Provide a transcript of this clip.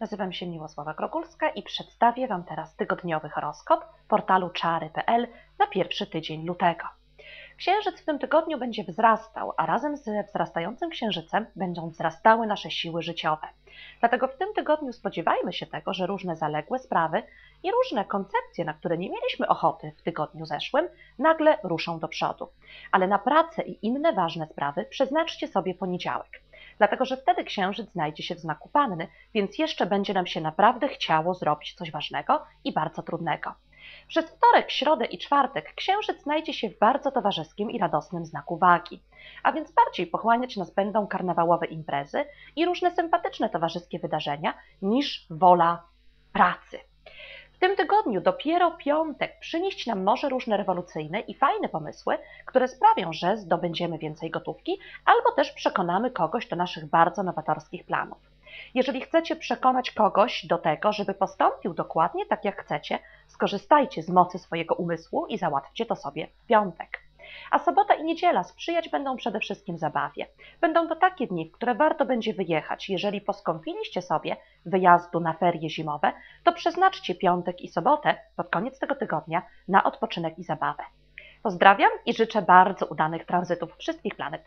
Nazywam się Miłosława Krogulska i przedstawię Wam teraz tygodniowy horoskop portalu czary.pl na pierwszy tydzień lutego. Księżyc w tym tygodniu będzie wzrastał, a razem ze wzrastającym księżycem będą wzrastały nasze siły życiowe. Dlatego w tym tygodniu spodziewajmy się tego, że różne zaległe sprawy i różne koncepcje, na które nie mieliśmy ochoty w tygodniu zeszłym, nagle ruszą do przodu. Ale na pracę i inne ważne sprawy przeznaczcie sobie poniedziałek dlatego że wtedy księżyc znajdzie się w znaku panny, więc jeszcze będzie nam się naprawdę chciało zrobić coś ważnego i bardzo trudnego. Przez wtorek, środę i czwartek księżyc znajdzie się w bardzo towarzyskim i radosnym znaku wagi, a więc bardziej pochłaniać nas będą karnawałowe imprezy i różne sympatyczne towarzyskie wydarzenia niż wola pracy. Tym tygodniu dopiero piątek przynieść nam może różne rewolucyjne i fajne pomysły, które sprawią, że zdobędziemy więcej gotówki albo też przekonamy kogoś do naszych bardzo nowatorskich planów. Jeżeli chcecie przekonać kogoś do tego, żeby postąpił dokładnie tak jak chcecie, skorzystajcie z mocy swojego umysłu i załatwcie to sobie w piątek. A sobota i niedziela sprzyjać będą przede wszystkim zabawie. Będą to takie dni, w które warto będzie wyjechać. Jeżeli poskąpiliście sobie wyjazdu na ferie zimowe, to przeznaczcie piątek i sobotę pod koniec tego tygodnia na odpoczynek i zabawę. Pozdrawiam i życzę bardzo udanych tranzytów wszystkich planet.